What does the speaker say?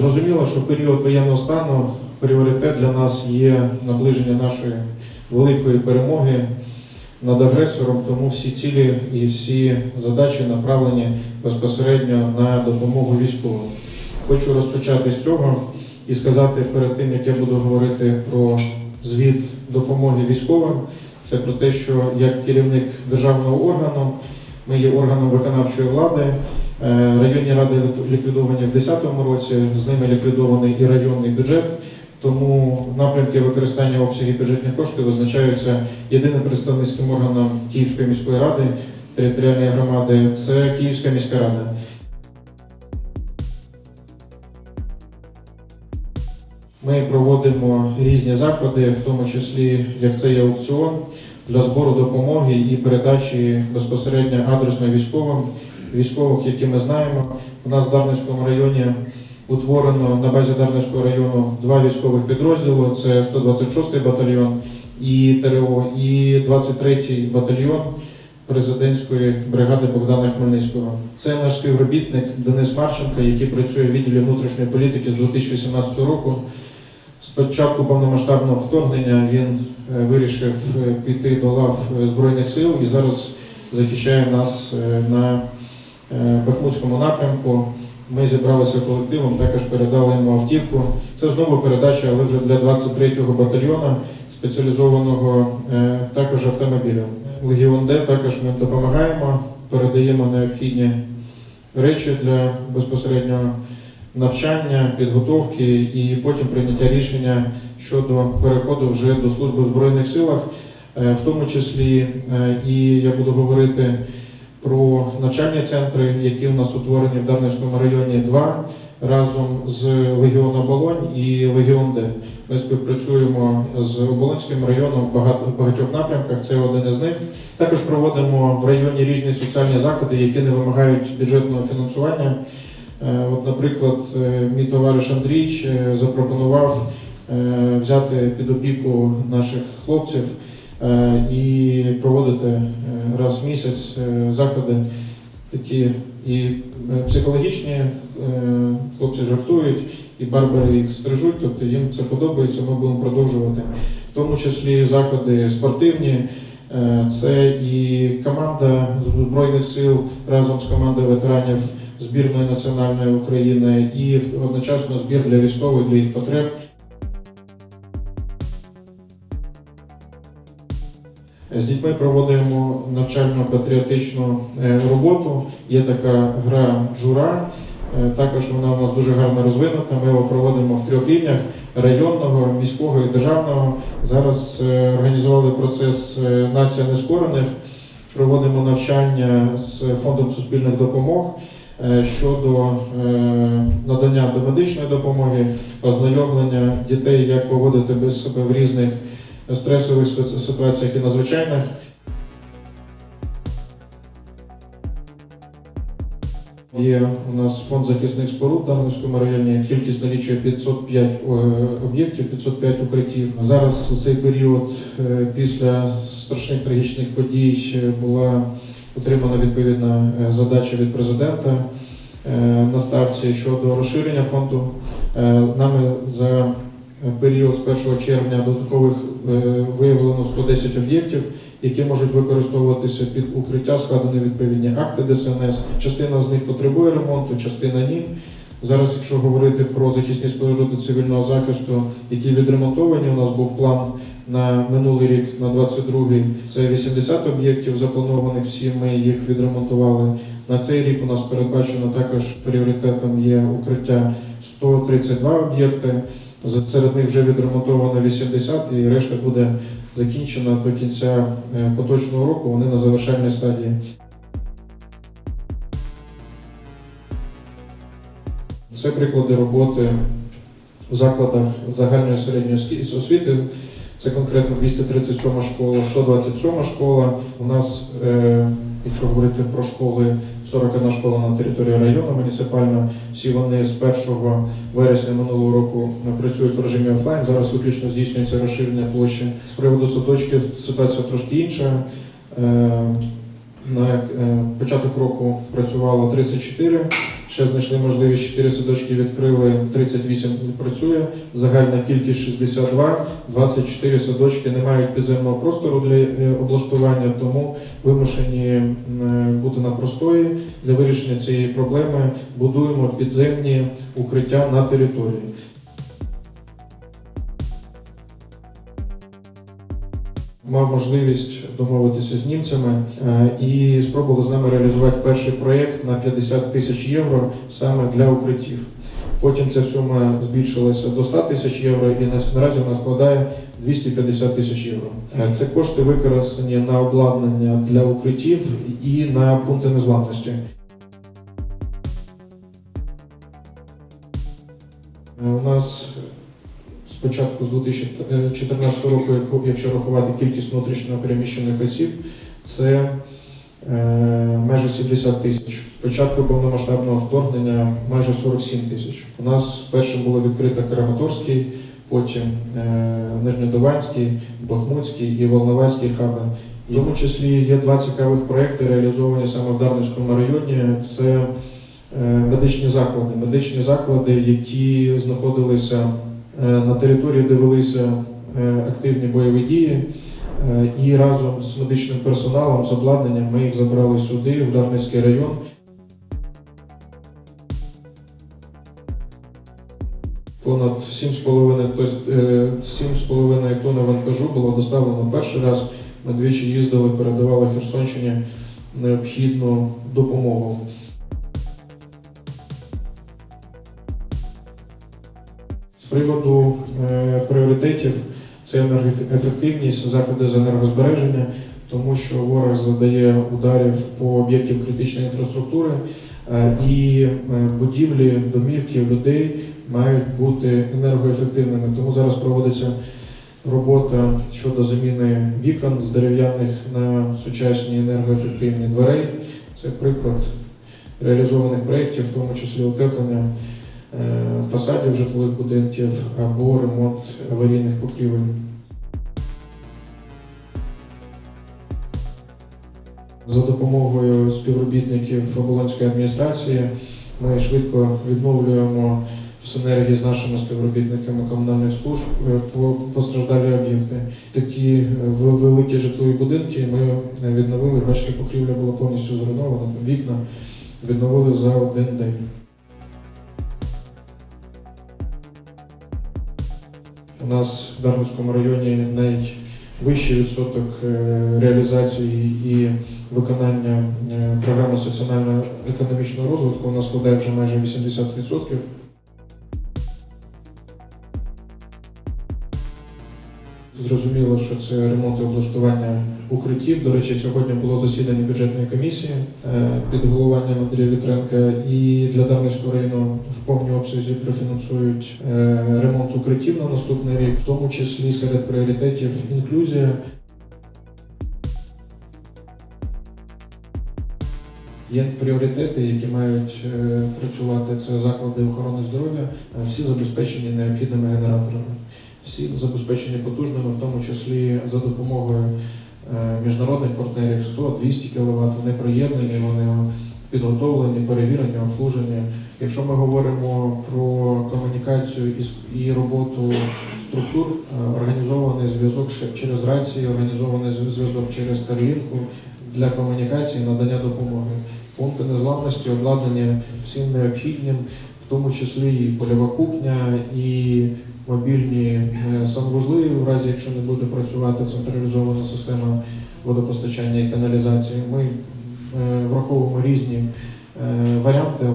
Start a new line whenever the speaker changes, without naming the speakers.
Зрозуміло, що період воєнного стану пріоритет для нас є наближення нашої великої перемоги над агресором, тому всі цілі і всі задачі направлені безпосередньо на допомогу військовим. Хочу розпочати з цього і сказати перед тим, як я буду говорити про звіт допомоги військовим, це про те, що як керівник державного органу, ми є органом виконавчої влади. Е, Районні ради ліквідовані в 2010 році, з ними ліквідований і районний бюджет. Тому напрямки використання обсягів бюджетних коштів визначаються єдиним представницьким органом Київської міської ради територіальної громади. Це Київська міська рада. Ми проводимо різні заходи, в тому числі як це є аукціон для збору допомоги і передачі безпосередньо адресно військовим, військових, які ми знаємо. У нас в Дарницькому районі утворено на базі Дарницького району два військових підрозділи: це 126-й батальйон і ТРО, і 23-й батальйон президентської бригади Богдана Хмельницького. Це наш співробітник Денис Марченко, який працює в відділі внутрішньої політики з 2018 року. З початку повномасштабного вторгнення він е, вирішив е, піти до лав Збройних сил і зараз захищає нас е, на Бахмутському напрямку. Ми зібралися колективом, також передали йому автівку. Це знову передача, але вже для 23-го батальйону спеціалізованого е, також автомобіля. Легіон Д також ми допомагаємо, передаємо необхідні речі для безпосереднього навчання, підготовки і потім прийняття рішення щодо переходу вже до служби в Збройних силах, Е, в тому числі е, і я буду говорити про навчальні центри, які у нас утворені в Дарницькому районі два разом з Легіон Оболонь і Легіон Д. Ми співпрацюємо з Оболонським районом в багатьох напрямках. Це один із них. Також проводимо в районі різні соціальні заходи, які не вимагають бюджетного фінансування. Е, От, наприклад, е, мій товариш Андрій е, запропонував взяти під опіку наших хлопців і проводити е, раз в місяць е, заходи такі і е, психологічні. е, Хлопці жартують, і барбери їх стрижуть, тобто їм це подобається, ми будемо продовжувати. В тому числі заходи спортивні. Е, Це і команда Збройних сил разом з командою ветеранів збірної національної України і одночасно збір для військових для їх потреб. З дітьми проводимо навчально-патріотичну е, роботу. Є така гра Джура. Е, Також вона у нас дуже гарно розвинута. Ми його проводимо в трьох рівнях районного, міського і державного. Зараз е, організували процес нація нескорених. Проводимо навчання з фондом суспільних допомог щодо надання домедичної допомоги, ознайомлення дітей, як поводити себе в різних стресових ситуаці- ситуаціях і надзвичайних. Є у нас фонд захисних споруд в Дарницькому районі. Кількість налічує 505 об'єктів, 505 укриттів. Зараз у цей період е, після страшних трагічних подій е, була отримана відповідна е, задача від президента е, на ставці щодо розширення фонду. Е, Нами за період з 1 червня додаткових е, виявлено 110 об'єктів, які можуть використовуватися під укриття, складені відповідні акти ДСНС. Частина з них потребує ремонту, частина ні. Зараз, якщо говорити про захисні споруди цивільного захисту, які відремонтовані, у нас був план на минулий рік, на 22-й, це 80 об'єктів запланованих, всі ми їх відремонтували. На цей рік у нас передбачено також пріоритетом є укриття 132 об'єкти. Серед них вже відремонтовано 80 і решта буде закінчена до кінця е, поточного року. Вони на завершальній стадії. Це приклади роботи в закладах загальної середньої освіти. Це конкретно 237 школа, 127 школа. У нас, е, якщо говорити про школи, 41 школа на території району муніципальна. Всі вони з 1 вересня минулого року працюють в режимі офлайн. Зараз виключно здійснюється розширення площі. З приводу садочків ситуація трошки інша. На е, початок року працювало 34, ще знайшли можливість 4 садочки відкрили, 38 працює, загальна кількість 62, 24 садочки не мають підземного простору для е, облаштування, тому вимушені бути на простої. Для вирішення цієї проблеми будуємо підземні укриття на території. Мав можливість домовитися з німцями е, і спробували з нами реалізувати перший проєкт на 50 тисяч євро саме для укриттів. Потім ця сума збільшилася до 100 тисяч євро і наразі вона складає 250 тисяч євро. Е, Це кошти використані на обладнання для укриттів і на пункти незламності. Е, У нас спочатку з 2014 року, як- якщо рахувати кількість внутрішньо переміщених осіб, це е, майже 70 тисяч. Спочатку повномасштабного вторгнення майже 47 тисяч. У нас першим було відкрито Краматорський, потім е, Нижньодованський, Бахмутський і Волноваський хаби. В тому числі є два цікавих проекти, реалізовані саме в Дарницькому районі. Це е, медичні заклади. Медичні заклади, які знаходилися на території, де велися е, активні бойові дії. Е, І разом з медичним персоналом, з обладнанням ми їх забрали сюди, в Дарницький район. Понад 7,5 тось- е, 7,5 тонн вантажу було доставлено перший раз. Ми двічі їздили, передавали Херсонщині необхідну допомогу. Приводу е, пріоритетів це енергоефективність, заходи з енергозбереження, тому що ворог задає ударів по об'єктам критичної інфраструктури е, і е, будівлі, домівки людей мають бути енергоефективними. Тому зараз проводиться робота щодо заміни вікон з дерев'яних на сучасні енергоефективні дверей. Це приклад реалізованих проєктів, в тому числі утеплення е, фасадів житлових будинків або ремонт аварійних покрівель. За допомогою співробітників оболонської адміністрації ми швидко відновлюємо в синергії з нашими співробітниками комунальних служб е, постраждалі об'єкти. Такі е, великі житлові будинки ми відновили. Бачите, покрівля була повністю зруйнована, вікна відновили за один день. Нас в Дарницькому районі найвищий відсоток е, реалізації і виконання е, програми соціально-економічного розвитку. У нас складає вже майже 80%. Зрозуміло, що це ремонт і облаштування укриттів. До речі, сьогодні було засідання бюджетної комісії е, під головуванням Андрія Вітренка. І для Дарницького району в повній обсязі профінансують е, ремонт укриттів на наступний рік, в тому числі серед пріоритетів інклюзія. Є пріоритети, які мають е, працювати. Це заклади охорони здоров'я, всі забезпечені необхідними генераторами всі забезпечені потужними, в тому числі за допомогою е, міжнародних партнерів 100-200 кВт. Вони приєднані, вони підготовлені, перевірені, обслужені. Якщо ми говоримо про комунікацію і роботу структур, е, організований зв'язок через рації, організований зв'язок через Starlink для комунікації, надання допомоги. Пункти незламності обладнані всім необхідним, в тому числі і польова кухня, і мобільні самовузли, санвузли, в разі якщо не буде працювати централізована система водопостачання і каналізації. Ми е, враховуємо різні е, варіанти.